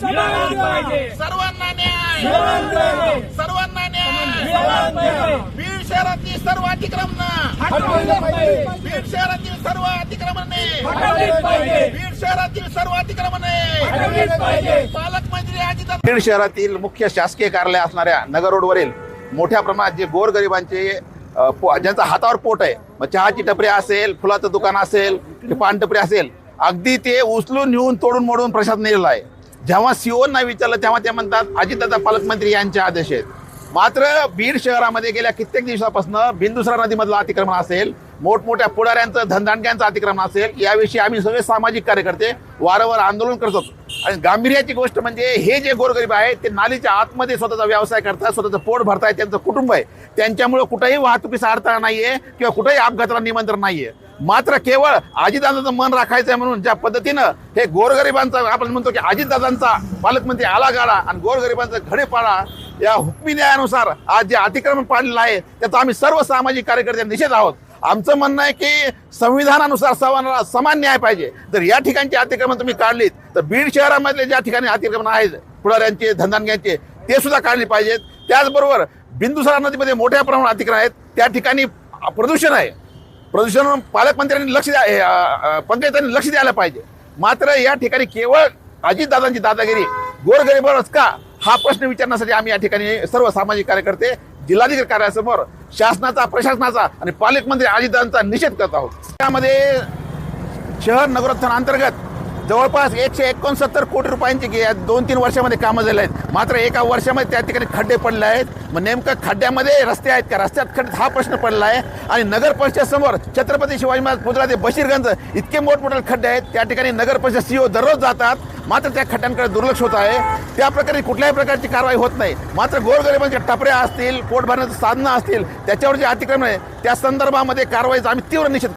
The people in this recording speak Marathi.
सर्वांना न्याय. सर्वांना न्याय. बीड शहरातील सर्व अतिक्रमण. बीड शहरातील सर्व अतिक्रमणे. बीड शहरातील सर्व अतिक्रमणे. पालकमंत्री अजित बीड शहरातील मुख्य शासकीय कार्यालय असणाऱ्या नगर रोडवरील मोठ्या प्रमाणात जे गोरगरिबांचे ज्यांचा हातावर पोट आहे मग चहाची टपरी असेल फुलाचं दुकान असेल पान टपरी असेल अगदी ते उचलून नेऊन तोडून मोडून प्रसाद नेलेला आहे. जेव्हा सीओना विचारलं तेव्हा ते म्हणतात अजितदादा पालकमंत्री यांचे आदेश आहेत. मात्र बीड शहरामध्ये गेल्या कित्येक दिवसापासून बिंदुसरा नदीमधलं अतिक्रमण असेल मोठमोठ्या पुढाऱ्यांचं धनदांड्यांचं अतिक्रमण असेल याविषयी आम्ही सगळे सामाजिक कार्यकर्ते वारंवार आंदोलन करतो आणि गांभीर्याची गोष्ट म्हणजे हे जे गोरगरीब आहेत ते नालीच्या आतमध्ये स्वतःचा व्यवसाय करतात स्वतःचं पोट भरतायत त्यांचं कुटुंब आहे. त्यांच्यामुळे कुठंही वाहतुकीचा अडथळा नाही आहे किंवा कुठंही अपघाताला निमंत्रण नाही आहे मात्र केवळ अजितदादांचं मन राखायचं आहे म्हणून ज्या पद्धतीनं हे गोरगरिबांचा आपण म्हणतो की आजीदादांचा पालकमंत्री आला गाडा आणि गोरगरिबांचा घडे पाडा या हुकमी न्यायानुसार आज जे अतिक्रमण पाडलेलं आहे त्याचा आम्ही सर्व सामाजिक कार्यकर्ते निषेध आहोत. आमचं म्हणणं आहे की संविधानानुसार सर्वांना समान न्याय पाहिजे. जर या ठिकाणची अतिक्रमण तुम्ही काढलीत तर बीड शहरामधले ज्या ठिकाणी अतिक्रमण आहेत पुढाऱ्यांचे धंदांग्यांचे ते सुद्धा काढले पाहिजेत. त्याचबरोबर बिंदुसरा नदीमध्ये मोठ्या प्रमाणात अतिक्रमण आहेत. त्या ठिकाणी प्रदूषण आहे. प्रदूषण पालकमंत्र्यांनी लक्ष द्या पंचायतांनी लक्ष द्यायला पाहिजे. मात्र या ठिकाणी केवळ अजितदादांची दादागिरी गोरगरीबावरच का? हा प्रश्न विचारण्यासाठी आम्ही या ठिकाणी सर्व सामाजिक कार्यकर्ते जिल्हाधिकारी कार्यालयासमोर शासनाचा प्रशासनाचा आणि पालकमंत्री अजितदादांचा निषेध करत आहोत. त्यामध्ये शहर नगरोत्थान अंतर्गत जवळपास एकशे एकोणसत्तर कोटी रुपयांची गे- दोन तीन वर्षामध्ये कामं झाले आहेत. मात्र एका वर्षामध्ये त्या ठिकाणी खड्डे पडले आहेत. मग नेमकं खड्ड्यामध्ये रस्ते आहेत का? रस्त्यात खड्डे हा प्रश्न पडला आहे. आणि नगर परिषद समोर छत्रपती शिवाजी महाराज पुतळा ते बशीरगंज इतके मोठमोठे खड्डे आहेत. त्या ठिकाणी नगर परिषद सीओ दररोज जातात. मात्र त्या खड्ड्यांकडे दुर्लक्ष होत आहे. त्या प्रकारे कुठल्याही प्रकारची कारवाई होत नाही. मात्र गोरगरिबांच्या टपऱ्या असतील पोट भरण्याचं साधनं असतील त्याच्यावर जे अतिक्रमण आहे त्या संदर्भामध्ये कारवाईचा आम्ही तीव्र निषेध